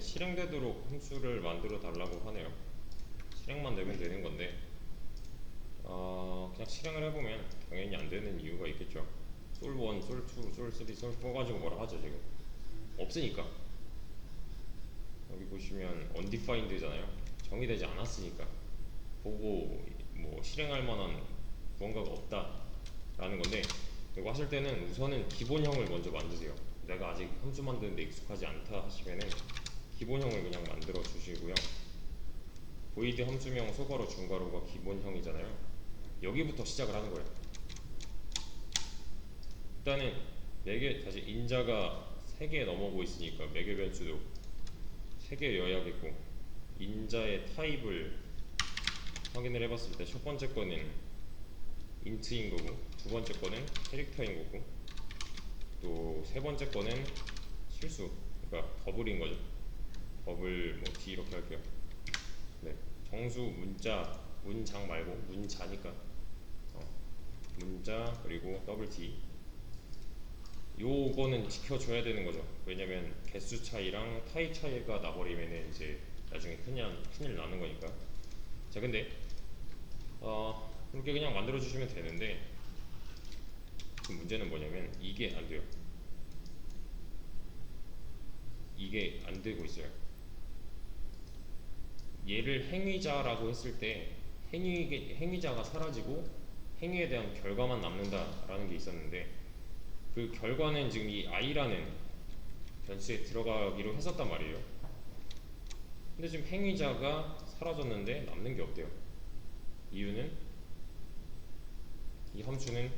실행되도록 함수를 만들어 달라고 하네요. 실행만 되면 되는 건데 어, 그냥 실행을 해보면 당연히 안 되는 이유가 있겠죠. 솔1, 솔2, 솔3, 솔4 가지고 뭐라 하죠 지금 없으니까 여기 보시면 undefined잖아요. 정의되지 않았으니까 보고 뭐 실행할 만한 무언가가 없다 라는 건데 이거 하실 때는 우선은 기본형을 먼저 만드세요. 내가 아직 함수 만드는데 익숙하지 않다 하시면은 기본형을 그냥 만들어 주시고요. void 함수명 소괄호 중괄호가 기본형이잖아요. 여기부터 시작을 하는 거예요. 일단은 매개 다시 인자가 3개 넘어오고 있으니까 매개 변수도 3개여야겠고 인자의 타입을 확인을 해봤을 때 첫 번째 거는 인트인 거고 두 번째 거는 캐릭터인 거고 또 세 번째 거는 실수 그러니까 버블인 거죠 버블 뭐 D 이렇게 할게요. 네. 정수 문자 문장 말고 문자니까. 어, 문자 그리고 더블 T 요거는 지켜줘야 되는 거죠. 왜냐면 개수 차이랑 타입 차이가 나버리면은 이제 나중에 큰일, 큰일 나는 거니까. 자 근데 어 이렇게 그냥 만들어 주시면 되는데 그 문제는 뭐냐면 이게 안 돼요. 이게 안 되고 있어요 얘를 행위자라고 했을 때 행위, 행위자가 사라지고 행위에 대한 결과만 남는다라는 게 있었는데 그 결과는 지금 이 i라는 변수에 들어가기로 했었단 말이에요. 근데 지금 행위자가 사라졌는데 남는 게 없대요. 이유는 이 함수는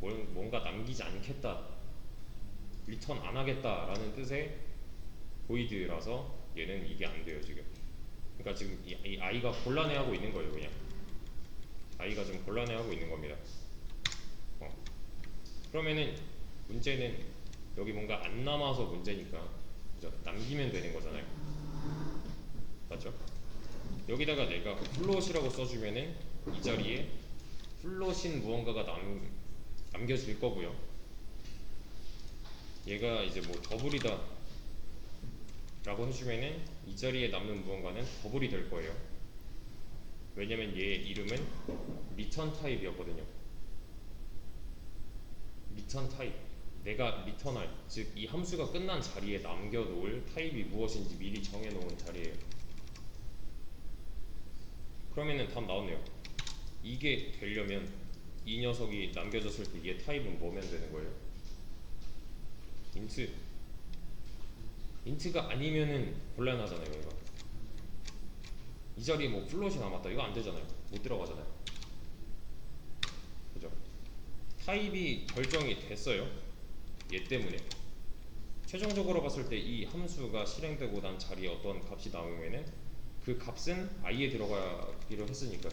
뭘- 뭔가 남기지 않겠다 리턴 안 하겠다라는 뜻의 void라서 얘는 이게 안 돼요 지금 그러니까 지금 이, 이 i가 곤란해하고 있는 거예요 그냥 i가 좀 곤란해하고 있는 겁니다 어. 그러면은 문제는 여기 뭔가 안 남아서 문제니까 그죠? 남기면 되는 거잖아요 맞죠? 여기다가 내가 플롯이라고 써주면은 이 자리에 플롯인 무언가가 남, 남겨질 거고요 얘가 이제 뭐 더블이다 라고 해주면은 이 자리에 남는 무언가는 더블이 될 거예요. 왜냐면 얘 이름은 리턴 타입이었거든요. 리턴 타입. 내가 리턴할 즉 이 함수가 끝난 자리에 남겨놓을 타입이 무엇인지 미리 정해놓은 자리예요. 그러면은 답 나왔네요. 이게 되려면 이 녀석이 남겨졌을 때 얘 타입은 뭐면 되는 거예요? 인트 인트가 아니면은 곤란하잖아요 얘가 이 자리에 뭐 플롯이 남았다. 이거 안 되잖아요. 못 들어가잖아요. 그죠? 타입이 결정이 됐어요. 얘 때문에. 최종적으로 봤을 때 이 함수가 실행되고 난 자리에 어떤 값이 나오면은 그 값은 i에 들어가기로 했으니까.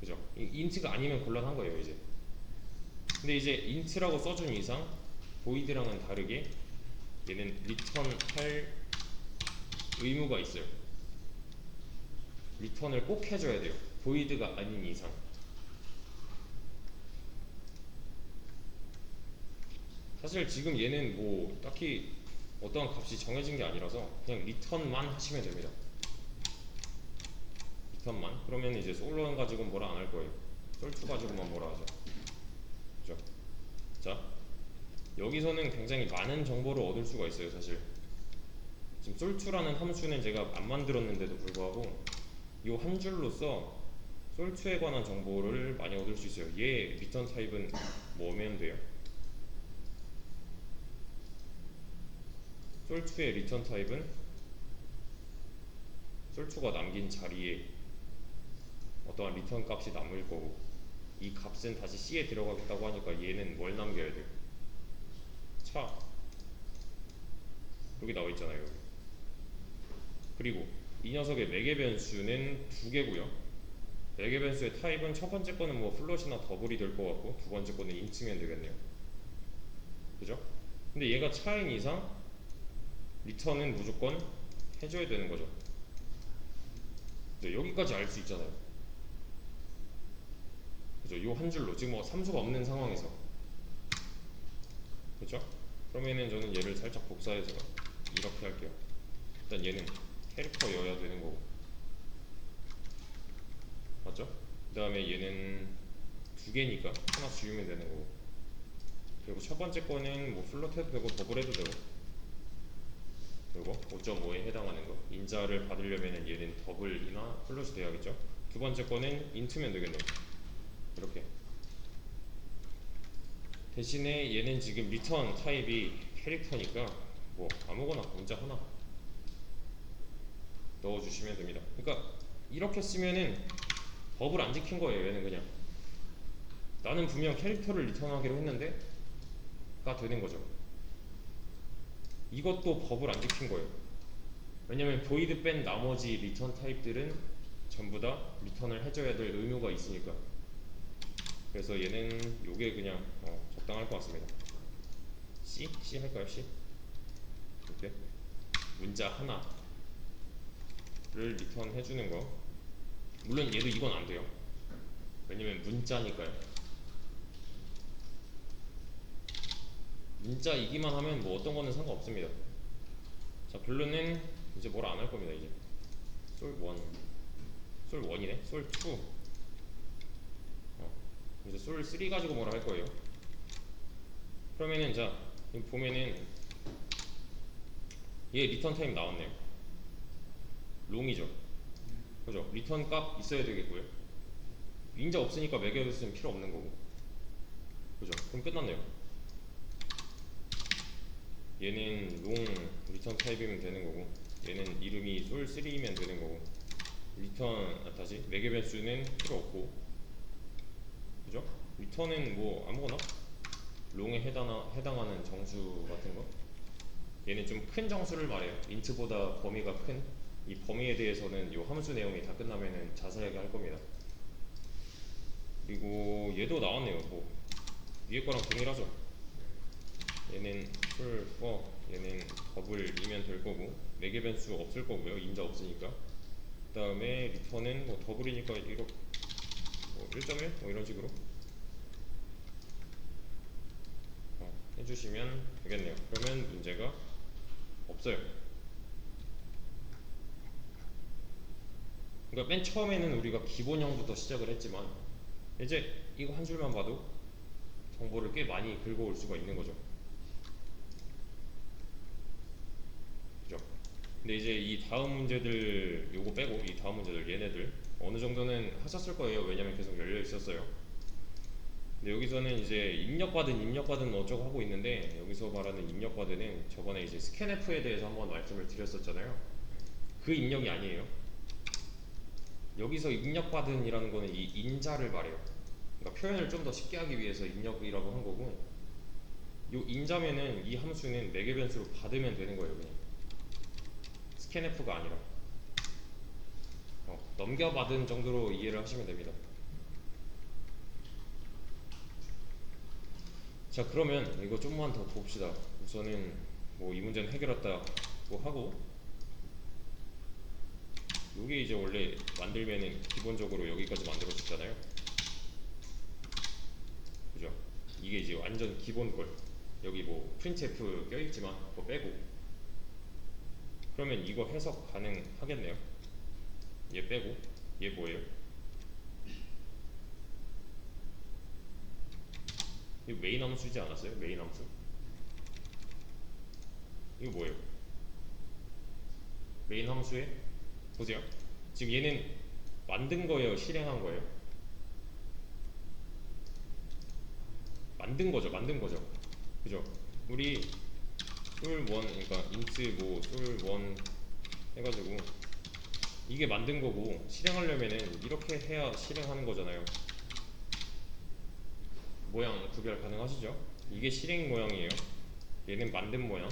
그죠? 이 인트가 아니면 곤란한 거예요 이제. 근데 이제 인트라고 써준 이상 void랑은 다르게 얘는 리턴할 의무가 있어요. 리턴을 꼭 해줘야 돼요. void가 아닌 이상. 사실 지금 얘는 뭐 딱히 어떠한 값이 정해진 게 아니라서 그냥 리턴만 하시면 됩니다. 리턴만. 그러면 이제 솔론 가지고 뭐라 안 할 거예요. 솔2 가지고만 뭐라 하죠. 그죠? 자 여기서는 굉장히 많은 정보를 얻을 수가 있어요 사실 지금 솔2라는 함수는 제가 안 만들었는데도 불구하고 이 한 줄로써 솔2에 관한 정보를 많이 얻을 수 있어요 얘 리턴 타입은 뭐면 돼요? 솔2의 리턴 타입은 솔2가 남긴 자리에 어떠한 리턴 값이 남을 거고 이 값은 다시 C에 들어가겠다고 하니까 얘는 뭘 남겨야 돼요? 차 여기 나와 있잖아요. 그리고 이 녀석의 매개 변수는 두 개고요 매개 변수의 타입은 첫 번째 거는 뭐 플롯이나 더블이 될 것 같고 두 번째 거는 인트면 되겠네요 그죠? 근데 얘가 차인 이상 리턴은 무조건 해줘야 되는 거죠 네, 여기까지 알 수 있잖아요 그죠? 요한 줄로 지금 뭐 삼수가 없는 상황에서 그죠? 그러면은 저는 얘를 살짝 복사해서 이렇게 할게요. 일단 얘는 캐릭터여야 되는 거고. 맞죠? 그 다음에 얘는 두 개니까 하나 지우면 되는 거고. 그리고 첫 번째 거는 뭐 플롯 해도 되고 더블 해도 되고. 그리고 5.5에 해당하는 거. 인자를 받으려면 얘는 더블이나 플롯이 돼야겠죠? 두 번째 거는 인트면 되겠네요. 이렇게 대신에 얘는 지금 리턴 타입이 캐릭터니까 뭐 아무거나 문자 하나 넣어주시면 됩니다. 그러니까 이렇게 쓰면은 법을 안 지킨 거예요 얘는 그냥. 나는 분명 캐릭터를 리턴하기로 했는데 가 되는 거죠. 이것도 법을 안 지킨 거예요. 왜냐면 보이드 뺀 나머지 리턴 타입들은 전부 다 리턴을 해줘야 될 의무가 있으니까. 그래서 얘는 요게 그냥 어, 적당할 것 같습니다. C? C 할까요 C? 이렇게 문자 하나를 리턴 해주는 거. 물론 얘도 이건 안 돼요. 왜냐면 문자니까요. 문자이기만 하면 뭐 어떤 거는 상관없습니다. 자 결론은 이제 뭘 안 할 겁니다 이제. 솔1 솔1이네? 솔2 어, 이제 솔3 가지고 뭐라 할 거예요 그러면은 자 여기 보면은 얘 리턴 타임 나왔네요. 롱이죠. 그죠? 리턴 값 있어야 되겠고요. 인자 없으니까 매겨뒀으면 필요 없는 거고. 그죠? 그럼 끝났네요. 얘는 롱 리턴 타입이면 되는 거고 얘는 이름이 솔3면 되는 거고 리턴 아 다시 매개 변수는 필요 없고. 그죠? 리턴은 뭐 아무거나 롱에 해당, 해당하는 정수 같은 거? 얘는 좀 큰 정수를 말해요. 인트보다 범위가 큰. 이 범위에 대해서는 요 함수 내용이 다 끝나면은 자세하게 할 겁니다. 그리고 얘도 나왔네요 뭐. 위에 거랑 동일하죠? 얘는 풀, 어, 얘는 더블이면 될 거고 매개 변수 없을 거고요 인자 없으니까. 그 다음에 리턴은 뭐 더블이니까 이거 뭐 1.1? 뭐 이런 식으로 어, 해주시면 되겠네요. 그러면 문제가 없어요. 그러니까 맨 처음에는 우리가 기본형부터 시작을 했지만 이제 이거 한 줄만 봐도 정보를 꽤 많이 긁어올 수가 있는 거죠. 그죠? 근데 이제 이 다음 문제들 요거 빼고 이 다음 문제들 얘네들 어느 정도는 하셨을 거예요. 왜냐면 계속 열려 있었어요 근데 여기서는 이제 입력받은 입력받은 어쩌고 하고 있는데 여기서 말하는 입력받은은 저번에 이제 스캔F에 대해서 한번 말씀을 드렸었잖아요. 그 입력이 아니에요. 여기서 입력받은이라는 거는 이 인자를 말해요. 그러니까 표현을 좀 더 쉽게 하기 위해서 입력이라고 한 거고 요 인자면은 이 함수는 매개 변수로 받으면 되는 거예요 그냥. 스캔F가 아니라. 어, 넘겨받은 정도로 이해를 하시면 됩니다 자 그러면 이거 좀만 더 봅시다. 우선은 뭐 이 문제는 해결했다고 하고 요게 이제 원래 만들면은 기본적으로 여기까지 만들어졌잖아요. 그죠? 이게 이제 완전 기본 걸. 여기 뭐 프린트F 껴있지만 그거 빼고. 그러면 이거 해석 가능하겠네요. 얘 빼고. 얘 뭐예요? 이거 메인 함수지 않았어요? 메인 함수? 이거 뭐예요? 메인 함수에? 보세요. 지금 얘는 만든 거예요? 실행한 거예요? 만든 거죠. 만든 거죠. 그죠? 우리 솔1 그러니까 인트 뭐 솔1 해가지고 이게 만든 거고 실행하려면은 이렇게 해야 실행하는 거잖아요 모양 구별 가능하시죠? 이게 실행 모양이에요. 얘는 만든 모양.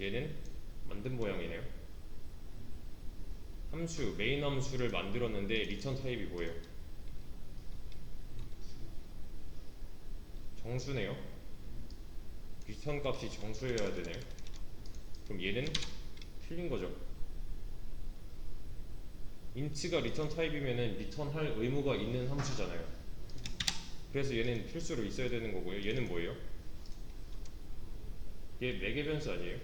얘는 만든 모양이네요. 함수 메인 함수를 만들었는데 리턴 타입이 뭐예요? 정수네요. 리턴 값이 정수여야 되네요. 그럼 얘는 틀린 거죠? 인트가 리턴 타입이면은 리턴할 의무가 있는 함수잖아요 그래서 얘는 필수로 있어야 되는 거고요 얘는 뭐예요? 얘 매개 변수 아니에요?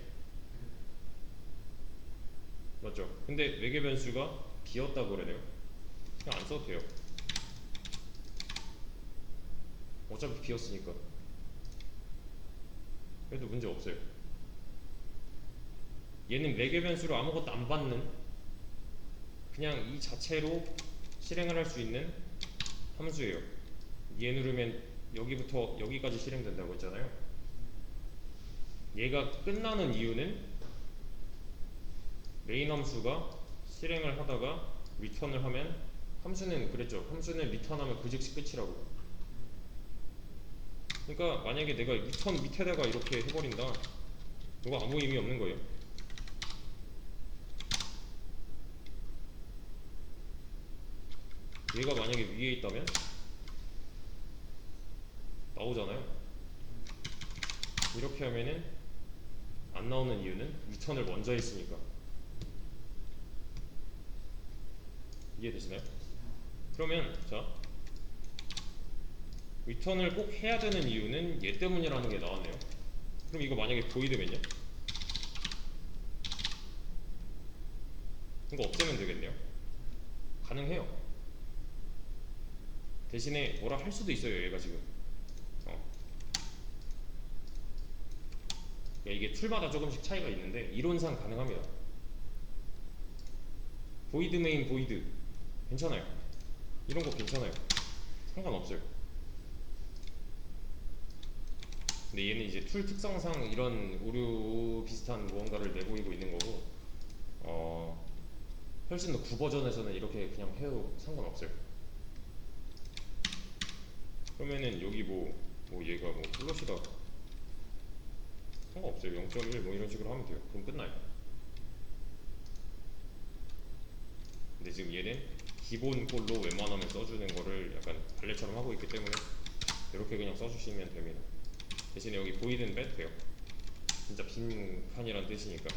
맞죠? 근데 외계 변수가 비었다고 그러네요. 그냥 안 써도 돼요. 어차피 비었으니까. 그래도 문제 없어요. 얘는 외계 변수로 아무것도 안 받는 그냥 이 자체로 실행을 할 수 있는 함수예요. 얘 누르면 여기부터 여기까지 실행된다고 했잖아요. 얘가 끝나는 이유는 메인 함수가 실행을 하다가 리턴을 하면 함수는 그랬죠. 함수는 리턴하면 그 즉시 끝이라고. 그러니까 만약에 내가 리턴 밑에다가 이렇게 해버린다. 이거 아무 의미 없는 거예요. 얘가 만약에 위에 있다면 나오잖아요. 이렇게 하면은 안 나오는 이유는 리턴을 먼저 했으니까. 이해되시나요? 그러면 자 리턴을 꼭 해야 되는 이유는 얘 때문이라는 게 나왔네요. 그럼 이거 만약에 보이드면요? 이거 없애면 되겠네요. 가능해요. 대신에 뭐라 할 수도 있어요. 얘가 지금. 어. 그러니까 이게 툴마다 조금씩 차이가 있는데 이론상 가능합니다. 보이드 메인 보이드 괜찮아요. 이런 거 괜찮아요. 상관없어요. 근데 얘는 이제 툴 특성상 이런 오류 비슷한 무언가를 내보이고 있는 거고 어 훨씬 더 구버전에서는 이렇게 그냥 해도 상관없어요. 그러면은 여기 뭐, 뭐 얘가 뭐 플롯이다 상관없어요. 0.1 뭐 이런 식으로 하면 돼요. 그럼 끝나요. 근데 지금 얘는 기본 꼴로 웬만하면 써주는 거를 약간 발레처럼 하고 있기 때문에 이렇게 그냥 써주시면 됩니다. 대신에 여기 보이드는 빼도 돼요. 진짜 빈 칸이란 뜻이니까.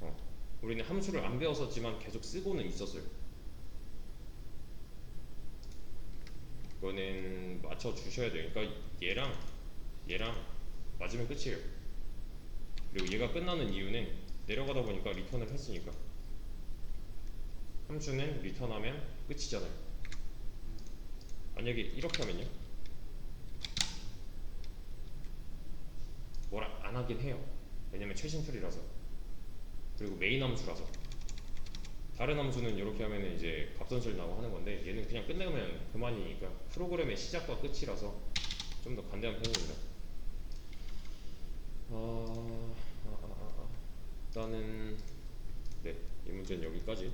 어. 우리는 함수를 안 배웠었지만 계속 쓰고는 있었어요. 이거는 맞춰 주셔야 돼요. 그러니까 얘랑 얘랑 맞으면 끝이에요. 그리고 얘가 끝나는 이유는 내려가다 보니까 리턴을 했으니까 함수는 리턴하면 끝이잖아요. 만약에 이렇게 하면요. 뭐라 안 하긴 해요. 왜냐면 최신 툴이라서 그리고 메인 함수라서 다른 함수는 이렇게 하면 이제 갑선실 나고 하는 건데 얘는 그냥 끝내면 그만이니까 프로그램의 시작과 끝이라서 좀 더 관대한 편입니다. 어, 아, 아, 아, 아. 일단은 네, 이 문제는 여기까지.